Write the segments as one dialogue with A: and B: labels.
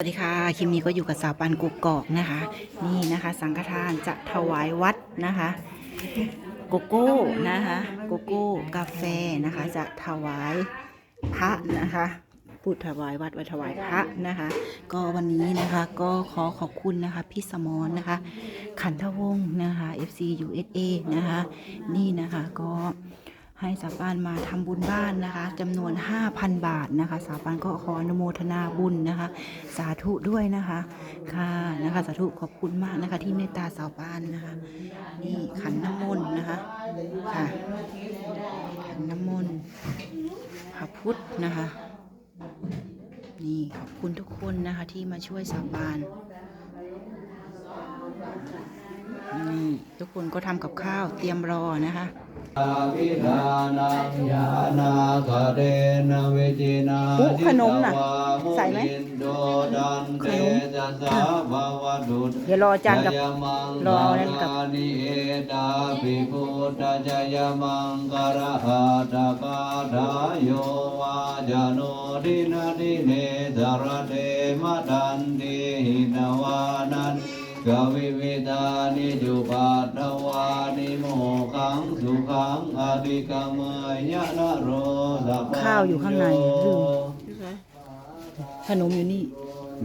A: สวัสดีค่ะคลิปนี้ก็อยู่กับสาวปันกุกกอกนะคะ นี่นะคะ สังฆทานจะถวายวัดนะคะโกโก้นะคะโกโก้กาแฟนะคะ จะถวายพระนะคะพูดถวายวัดไว้ถวายพระนะคะ ก็วันนี้นะคะก็ขอขอบคุณนะคะพี่สมรนะคะ ขันทวงศ์นะคะ FC USA นะคะ นี่นะคะก็ ให้สาวปานมาทำบุญบ้านนะคะจำนวน 5,000 บาทนะคะ สาวปานก็ขออนุโมทนาบุญนะคะ สาธุด้วยนะคะค่ะนะคะสาธุขอบคุณมากนะคะ ที่เมตตาสาวปานนะคะ นี่ขันน้ำมนต์นะคะค่ะขันน้ำมนต์พระพุทธนะคะ นี่ขอบคุณทุกคนนะคะที่มาช่วยสาวปานนี่ทุกคนก็ทำกับข้าวเตรียมรอนะคะ
B: อาภิธานังยานาคาเรนเวจินา
A: อุ๊ขนมน่ะ
B: ทิตวา
A: ใส่ไหม
B: อินโดดันเตจัสสะภาวะดุต
A: เดี๋ยวรออาจารย์กับ
B: จยมัง
A: รอนั่นกับ
B: คานิเอตาภิพุทธจยมังกระหาตกาทายโยวาจโนดินาดิเนสรเทมดันติหินวานัน กวิวิธานิจุปัตถวานิโมขังสุขังอภิกรรมยะนะโรสัพพัญโข้า
A: วอยู่ข้างในลืม ขนมอยู่นี่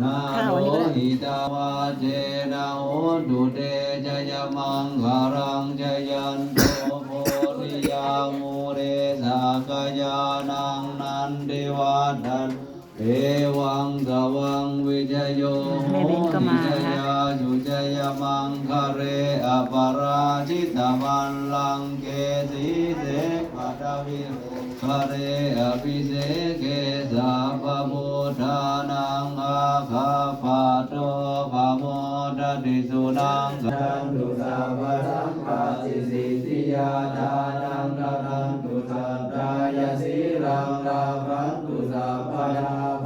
B: นา
A: ข้าว
B: โน
A: อันนี้ก็ได้
B: หิตาวาเจนะโหตุเตจยมังคารังจยันโตโพธิยามูเรสากยานังนันติวัฏัน เอวังสวังวิจโย
A: แม่เบนก็มา
B: จ
A: นะคะ
B: ยาจุจยมังคะเรอปราชิตบัลลังเกสีเสปัตวิคะเรอภิเสเกสาปพุทานังอาคาปะโตภะโมทติสุนังสันตุสัพพะสัมปะสิสิทิยาทานังทานันตุสัตตา ยสีรังราพันตุสัพพะดาภ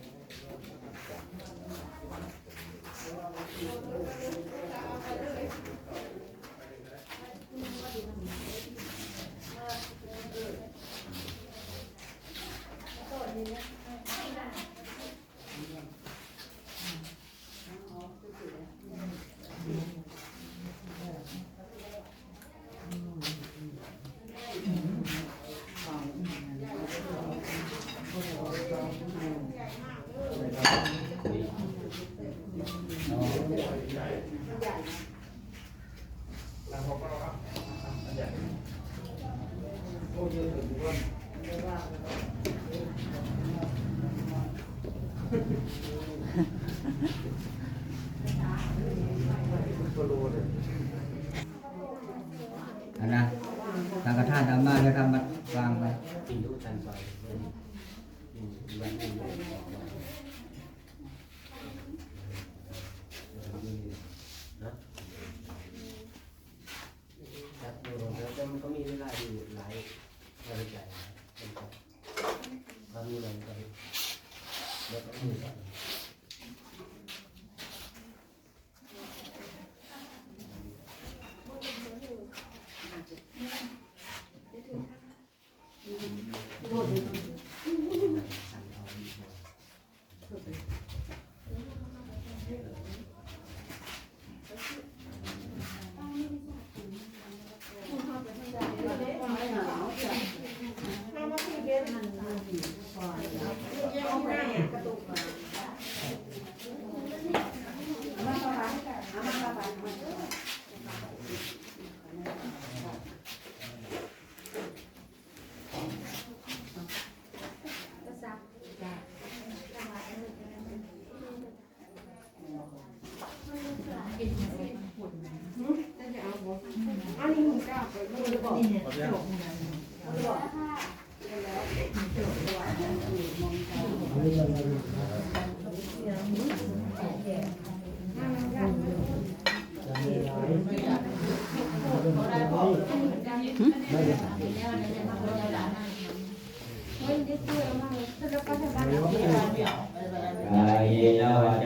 A: อั
C: น บอ
D: ก
C: อน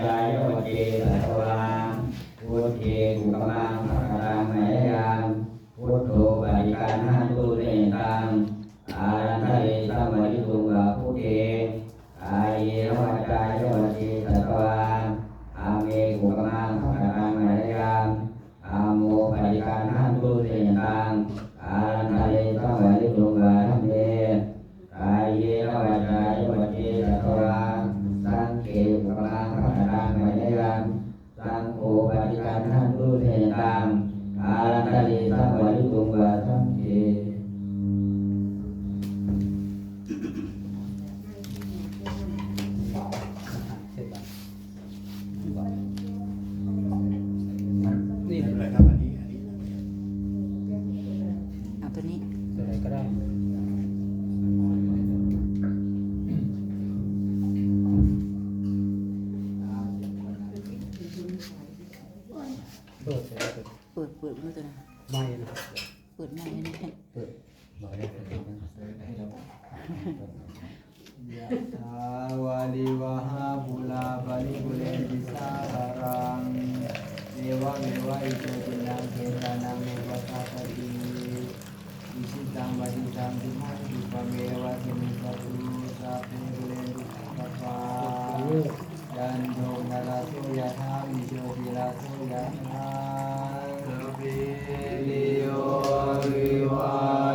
C: ว
D: โย
E: เจตวเค พุทโธปฏิการหันตุเตตังอารันทะเยสัมมิตุงกาพุเทอาเยวจายวัจิตตวาอาเมฆุก เปิ
F: ดเปิดเปิด
A: เปิดเปิดมือตัวน
F: ไม่นะ
A: เปิดไม่นะ
F: เปิดบอกได้เปิด
G: ยะทาวาลิวะหาบุลาบาลิบุเลติสารังเนวะเมวะอิจตินังเทานังเมวะตาติอิสิตังวะจิตังติมัติปะเมวะติมิตาตุสาเปนุเลนตุสัพพะ ยันโทนาราโสยะธามิโชติราโสยะธาสเปนิโยวิวา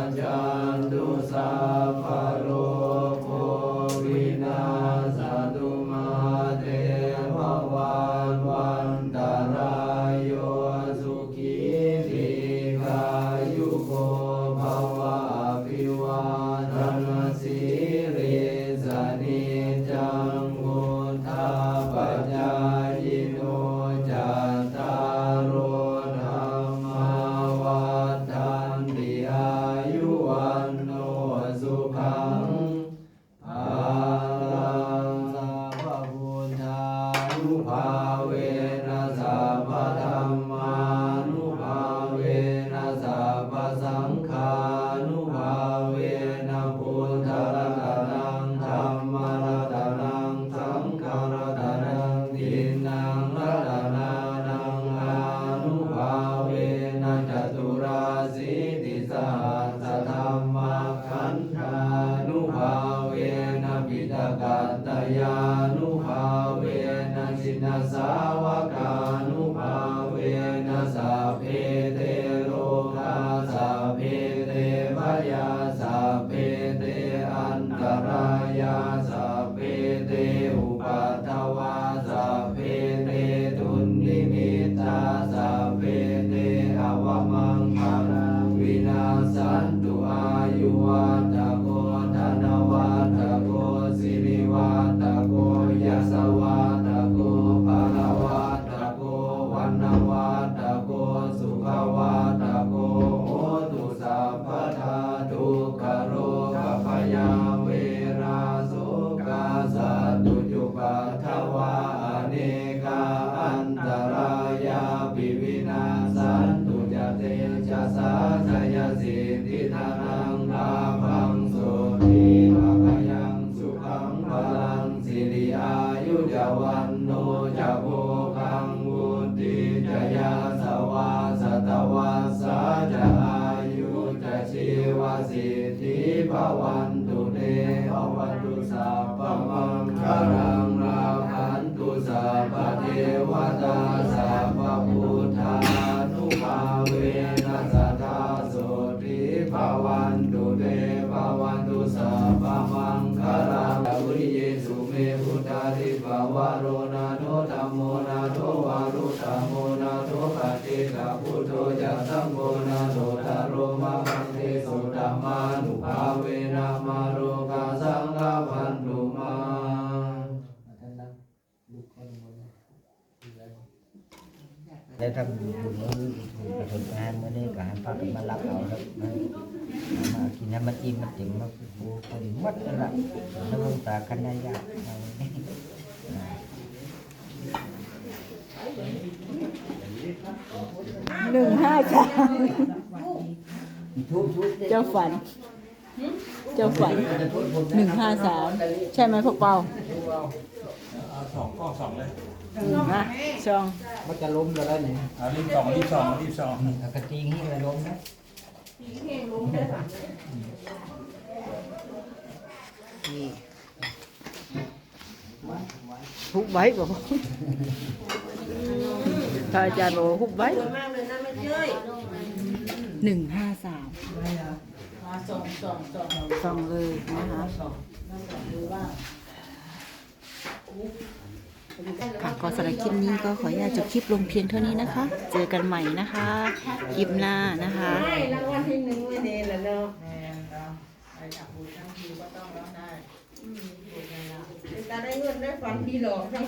G: ah จสาชยสิทธิทานังนาพังโสติภะคยังสุขังพลังสิริอายุยวันโนจะโภคังวุติจยาสวาสตวาสาจะอายุจะชีวสิทธิภวันตุเนอวันตุสัพพังคารา แล้วถ้า
F: บุ
E: ญบุญกระนงานเมื่อนี้ก็หันพักมารับเอาแล้วมากินให้มันอิ่มมันเต็มมันปูคนมัดนั่นแหละแล้วมึตากันได้ยาก
A: หนึ่งห้าจา
E: น
A: เจ้าฝัน เจ้าฝันหนึ่งห้าสามใช่ไหมพวกเปา
H: สองกล้องสองเลย
A: นะช่อง
E: มันจะล้มแล้วนี่
H: อ่ารีบสองรีบสองรีบสอง
E: กระติงนี่เลยล้มนะ
A: นี่ฮุบไว้บอกว่าพระอาจารย์บอกว่าฮุบไว้หนึ่งห้าสามสองเลยนะคะ ค่ะก็สำหรับคลิปนี้ก็ขออนุญาตจบคลิปลงเพียงเท่านี้นะคะ เจอกันใหม่นะคะ คลิปหน้านะคะ
I: ได้รางวัลที่หนึ่งไม่ดีแล้วเนาะแต่ได้เงินได้ฝันดีหลอกทั้ง